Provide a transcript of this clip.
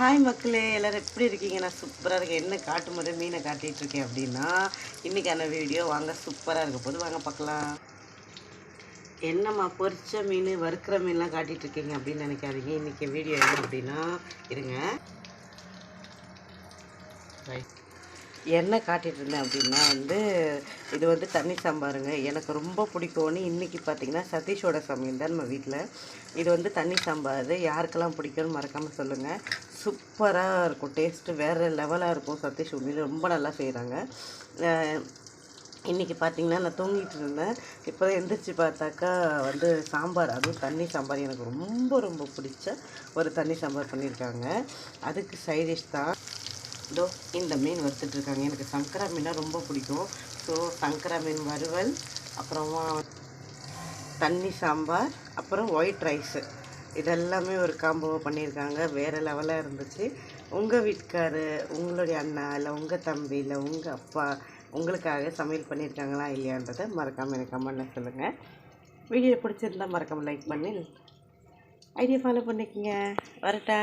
Hi மக்களே எல்லோரும் எப்படி இருக்கீங்க? நான் சூப்பராக இருக்கேன். என்ன காட்டு முறை மீனை காட்டிகிட்டு இருக்கேன் அப்படின்னா இன்றைக்கான வீடியோ வாங்க சூப்பராக இருக்க போது வாங்க பார்க்கலாம். என்னம்மா பொரிச்ச மீன் வறுக்கிற மீன்லாம் காட்டிகிட்டு இருக்கீங்க அப்படின்னு நினைக்காதீங்க. இன்றைக்கி வீடியோ என்ன அப்படின்னா இருங்க. ரைட் என்ன காட்டிட்டு இருந்தேன் அப்படின்னா வந்து இது வந்து தண்ணி சாம்பாருங்க. எனக்கு ரொம்ப பிடிக்கும்னு இன்றைக்கி பார்த்தீங்கன்னா சதீஷோட சமையல் தான் நம்ம வீட்டில் இது வந்து தண்ணி சாம்பார். யாருக்கெல்லாம் பிடிக்கும்னு மறக்காமல் சொல்லுங்கள் சூப்பராக இருக்கும். டேஸ்ட்டு வேறு லெவலாக இருக்கும் சதீஷ் உண்மையில் ரொம்ப நல்லா செய்கிறாங்க இன்றைக்கி பார்த்தீங்கன்னா நான் தூங்கிட்டு இருந்தேன். இப்போ தான் எந்திரிச்சு பார்த்தாக்கா வந்து சாம்பார் அதுவும் தண்ணி சாம்பார் எனக்கு ரொம்ப ரொம்ப பிடிச்ச ஒரு தண்ணி சாம்பார் பண்ணியிருக்காங்க அதுக்கு சைடிஷ் தான் இதோ இந்த மீன் வறுத்துட்ருக்காங்க. எனக்கு சங்கரா மீனாக ரொம்ப பிடிக்கும். ஸோ சங்கரா மீன் வறுவல் அப்புறமா தண்ணி சாம்பார் அப்புறம் ஒயிட் ரைஸு இதெல்லாமே ஒரு காம்போவை பண்ணியிருக்காங்க. வேறு லெவலாக இருந்துச்சு. உங்கள் வீட்டுக்காரு உங்களுடைய அண்ணா இல்லை உங்கள் தம்பி இல்லை உங்கள் அப்பா உங்களுக்காக சமையல் பண்ணியிருக்காங்களா இல்லையான்றதை மறக்காமல் எனக்கு கமெண்ட்டில் சொல்லுங்கள் வீடியோ பிடிச்சிருந்தா மறக்காமல் லைக் பண்ணி ஐடியா ஃபாலோ பண்ணிக்கங்க. வரட்டா.